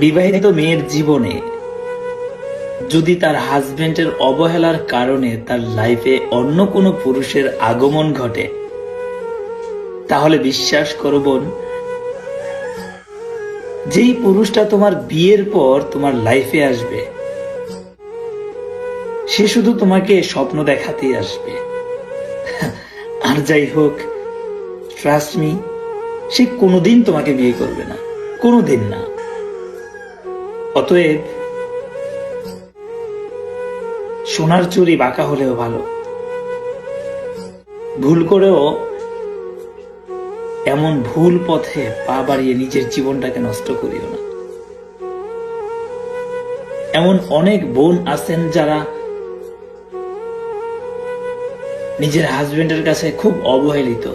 বিবাহিত মেয়ের জীবনে যদি তার হাজবেন্ডের অবহেলার কারণে তার লাইফে অন্য কোনো পুরুষের আগমন ঘটে, তাহলে বিশ্বাস করো বোন, যেই পুরুষটা তোমার বিয়ের পর তোমার লাইফে আসবে, সে শুধু তোমাকে স্বপ্ন দেখাতেই আসবে। আর যাই হোক ট্রাস্ট মি সে কোনোদিন তোমাকে বিয়ে করবে না, কোনোদিন না। অতএব সোনার চুরি বাঁকা হলেও ভালো। ভুল করেও এমন ভুল পথে পা বাড়িয়ে নিজের জীবনটাকে নষ্ট করিও না। এমন অনেক বোন আছেন যারা নিজের হাজবেন্ডের কাছে খুব অবহেলিত।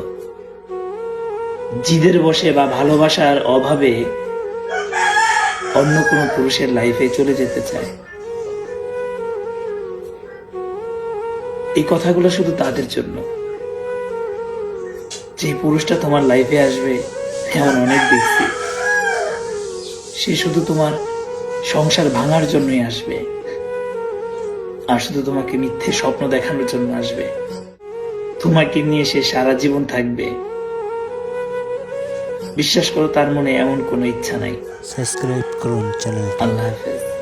জিদের বসে বা ভালোবাসার অভাবে অন্য কোনো পুরুষের লাইফে চলে যেতে চায়। এই কথাগুলো শুধু তাদের জন্য। যে পুরুষটা তোমার লাইফে আসবে, এমন অনেক দেখছি সে শুধু তোমার সংসার ভাঙার জন্যই আসবে। আর শুধু তোমাকে মিথ্যে স্বপ্ন দেখানোর জন্য আসবে। তোমাকে নিয়ে সে সারা জীবন থাকবে। বিশ্বাস করো তার মনে এমন কোনো ইচ্ছা নাই। সাবস্ক্রাইব করুন চ্যানেল আল্লাহ হাফেজ।